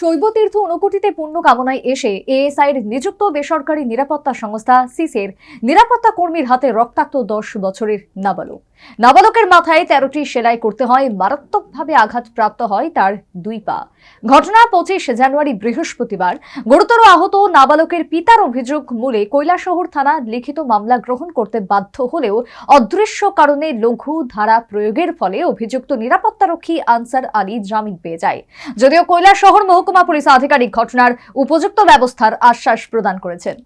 শৈবতীর্থ ঊনকোটিতে পূর্ণ কামনায় এসে এএসআইয়ের নিযুক্ত বেসরকারি নিরাপত্তা সংস্থা সিসের নিরাপত্তা কর্মীর হাতে রক্তাক্ত দশ বছরের নাবালক। নাবালকের মাথায় তেরোটি সেলাই করতে হয়, মারাত্মকভাবে আঘাতপ্রাপ্ত হয় তার দুই পা। ঘটনা পঁচিশ জানুয়ারি বৃহস্পতিবার। গুরুতর আহত নাবালকের পিতার অভিযোগ মূলে কৈলাসহর থানা লিখিত মামলা গ্রহণ করতে বাধ্য হলেও অদৃশ্য কারণে লঘু ধারা প্রয়োগের ফলে অভিযুক্ত নিরাপত্তারক্ষী আনসার আলী জামিন পেয়ে যায়। যদিও কৈলাসহর মহকুমা পুলিশ আধিকারিক ঘটনার উপযুক্ত ব্যবস্থার আশ্বাস প্রদান করেছেন।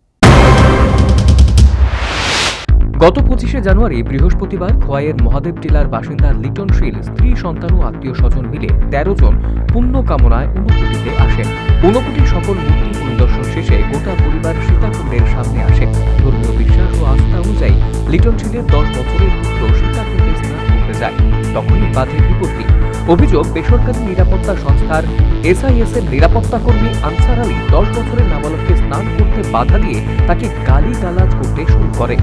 গত পঁচিশে জানুয়ারি, বৃহস্পতিবার খোয়াইয়ের মহাদেব টিলার বাসিন্দা লিটন শীল, স্ত্রী, সন্তান ও আত্মীয় স্বজন মিলে তেরো জন পুণ্য কামনায় ঊনকোটিতে আসেন। ঊনকোটির সকল মূর্তি পরিদর্শন শেষে গোটা পরিবার সীতাকুণ্ডের সামনে আসে। ধর্মীয় বিশ্বাস ও আস্থা অনুযায়ী লিটন শীলের দশ বছরের পুত্র সীতাকুণ্ডে স্নান করতে যায়। তখনই বাধে বিপত্তি। অভিযোগ, বেসরকারি নিরাপত্তা সংস্থার এসআইএস এর নিরাপত্তা কর্মী আনসার আলী দশ বছরের নাবালককে স্নান করতে বাধা দিয়ে তাকে গালি গালাজ করতে শুরু করে।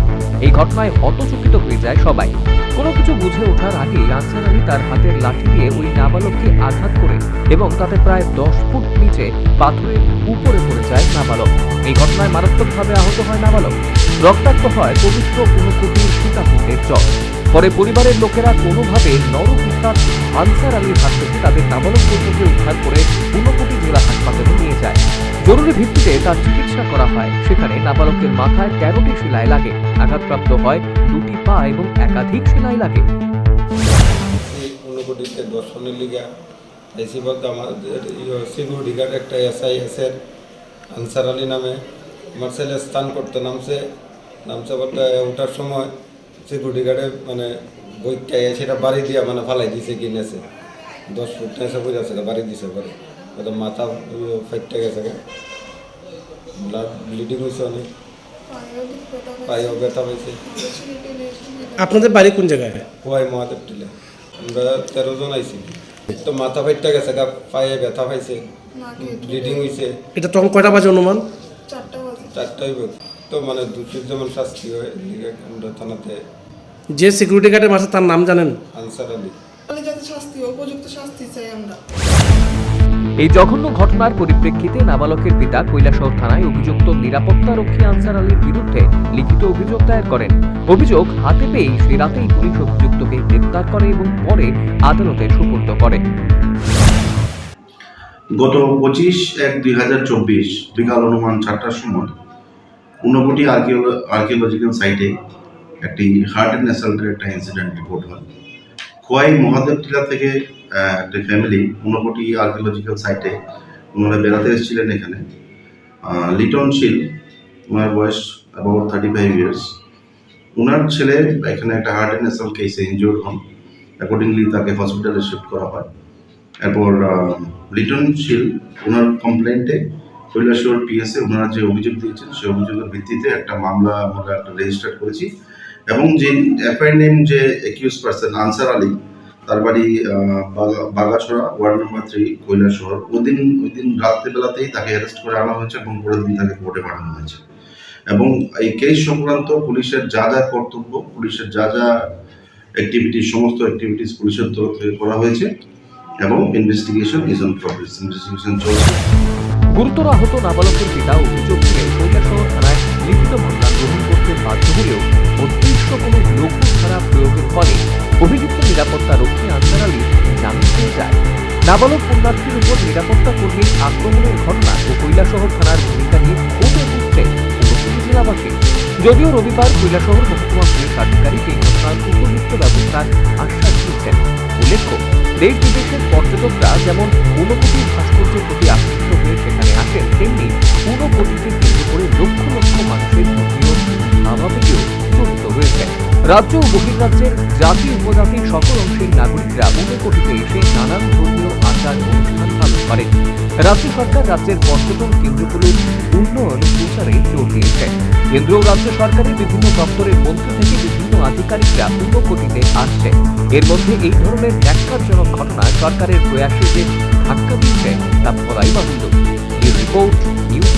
এই ঘটনায় হতচকিত হয়ে যায় সবাই। কোনো কিছু বুঝে ওঠার আগেই আনসার আলী তার হাতের লাঠি দিয়ে ওই নাবালককে আঘাত করে এবং তাতে প্রায় দশ ফুট নিচে পাথরের উপরে পড়ে যায় নাবালক। এই ঘটনায় মারাত্মকভাবে আহত হয় নাবালক। রক্তাক্ত হয় পবিত্র ঊনকোটির সীতাকুণ্ডের চর। পরে পরিবারের লোকেরা কোনোভাবে নরপিতার আনসার আলীর হাত থেকে তাদের নাবালক উদ্ধার করে ঊনকোটি জেলা হাসপাতালে নিয়ে যায়। জরুরি ভিত্তিতে তার চিকিৎসা করা হয়। সেখানে নাবালকের মাথায় তেরোটি সেলাই লাগে। আঘাতপ্রাপ্ত হয় দুটি পা এবং একাধিক সেলাই লাগে। ঊনকোটিতে দর্শনের লিগা বলতে আমাদের সিকিউরিটি গার্ড একটা এসআইএস এর আনসার আলী নামে। আমার ছেলে স্থান করতে নামছে। নামছে বলতে ওঠার সময় সিকিউরিটি গার্ডে মানে বইটা সেটা বাড়ি দিয়া মানে ফালাই দিছে কিনেছে দশ ফুট নেছে বই আছে বাড়ি দিছে পরে ওটা মাথা ফাইটটা গেছে ব্লাড ব্লিডিং হয়েছে অনেক। পায়েও ব্যথা পাইছে। আপনাদের বাড়ি কোন জায়গায়? হোয়াই মহাদেব টিলে আমরা তেরো জন আইছি। তো মাথা ফাইটটা গেছে গা পায়ে ব্যথা পাইছে ব্লিডিং হয়েছে এটা তখন কয়টা বাজে অনুমান? চারটা বাজে। চারটা হইব তো মানে দোষীর যেমন শাস্তি হয় আমরা থানাতে যে সিকিউরিটি গার্ডের মাথা তার নাম জানেন? আনসার আলী। এই জঘন্য ঘটনার পরিপ্রেক্ষিতে নাবালকের পিতা কৈলাসহর থানায় অভিযুক্ত নিরাপত্তা রক্ষী আনসার আলীর বিরুদ্ধে লিখিত অভিযোগ দায়ের করেন। অভিযোগ হাতে পেয়েই সে রাতেই পুলিশ অভিযুক্তকে গ্রেপ্তার করে এবং পরে আদালতে সুপর্দ করে। গত পঁচিশ এক দুই হাজার চব্বিশ বিকাল অনুমান চারটার সময় ঊনকোটি আর্কিওলজিক্যাল সাইটে একটি হার্ট অ্যান্ড অ্যাসাল্টের একটা ইনসিডেন্ট রিপোর্ট হয়। খোয়াই মহাদেব টিলা থেকে একটি ফ্যামিলি ঊনকোটি আর্কিওলজিক্যাল সাইটে ওনারা বেড়াতে এসেছিলেন এখানে। লিটন শীল, ওনার বয়স অ্যাবাউট থার্টি ফাইভ ইয়ার্স ওনার ছেলে এখানে একটা হার্ট অ্যান্ড অ্যাসাল্ট কেসে ইনজিওর্ড হন। অ্যাকর্ডিংলি তাকে হসপিটালে শিফট করা হয়। এরপর লিটন শীল ওনার কমপ্লেন্টে কৈলাসহর পিএসএ ওনারা যে অভিযোগ দিয়েছেন, সেই অভিযোগের ভিত্তিতে একটা মামলা আমরা একটা রেজিস্টার করেছি। এবং যে নেম যে একিউজ পার্সন আনসার আলী, তার বাড়ি Bagachhara, ward number three Kailashahar ওই দিন ওই দিন রাত্রেবেলাতেই তাকে অ্যারেস্ট করে আনা হয়েছে এবং পরের দিন তাকে কোর্টে পাঠানো হয়েছে। এবং এই কেস সংক্রান্ত পুলিশের যা যা কর্তব্য, পুলিশের যা যা অ্যাক্টিভিটি সমস্ত অ্যাক্টিভিটিস পুলিশের তরফ থেকে করা হয়েছে এবং investigation is on progress investigation চলছে। গুরুতর আহত নাবালকের পিতা অভিযোগ নিয়ে কৈলাসহর থানায় লিখিত মামলা গ্রহণ করতে বাধ্য হলেও কোনো লঘু ধারা প্রয়োগের ফলে অভিযুক্ত নিরাপত্তা রক্ষী আনসার আলী জামিন পেয়ে যায়। নাবালক পুণ্যার্থীর উপর নিরাপত্তা কর্মীর আক্রমণের ঘটনা ও কৈলাসহর থানার ভূমিকা নিয়ে ক্ষোভে উঠছে জেলাবাসী। যদিও রবিবার কৈলাসহর মহকুমা পুলিশ আধিকারিক এই ঘটনার উপযুক্ত ব্যবস্থার আশ্বাস দিচ্ছেন। উল্লেখ্য দেশ বিদেশের পর্যটকরা যেমন ঊনকোটির ভাস্কর্যের রাজ্য ও বহির্রাজ্যের জাতি উপজাতির সকল অংশের নাগরিকরা ঊনকোটিতে এসে নানান ধর্মীয় আচার অনুষ্ঠান পালন করেন। রাজ্য সরকার রাজ্যের পর্যটন কেন্দ্রগুলোর উন্নয়ন প্রচারে জোর দিয়েছে। কেন্দ্র ও রাজ্য সরকারের বিভিন্ন দপ্তরের মন্ত্রী থেকে বিভিন্ন আধিকারিকরা ঊনকোটিতে আসছে। এর মধ্যে এই ধরনের ন্যাক্কারজনক ঘটনা সরকারের প্রয়াসে যে ধাক্কা দিয়েছে তা বাহুল্য। এই রিপোর্ট, নিউজ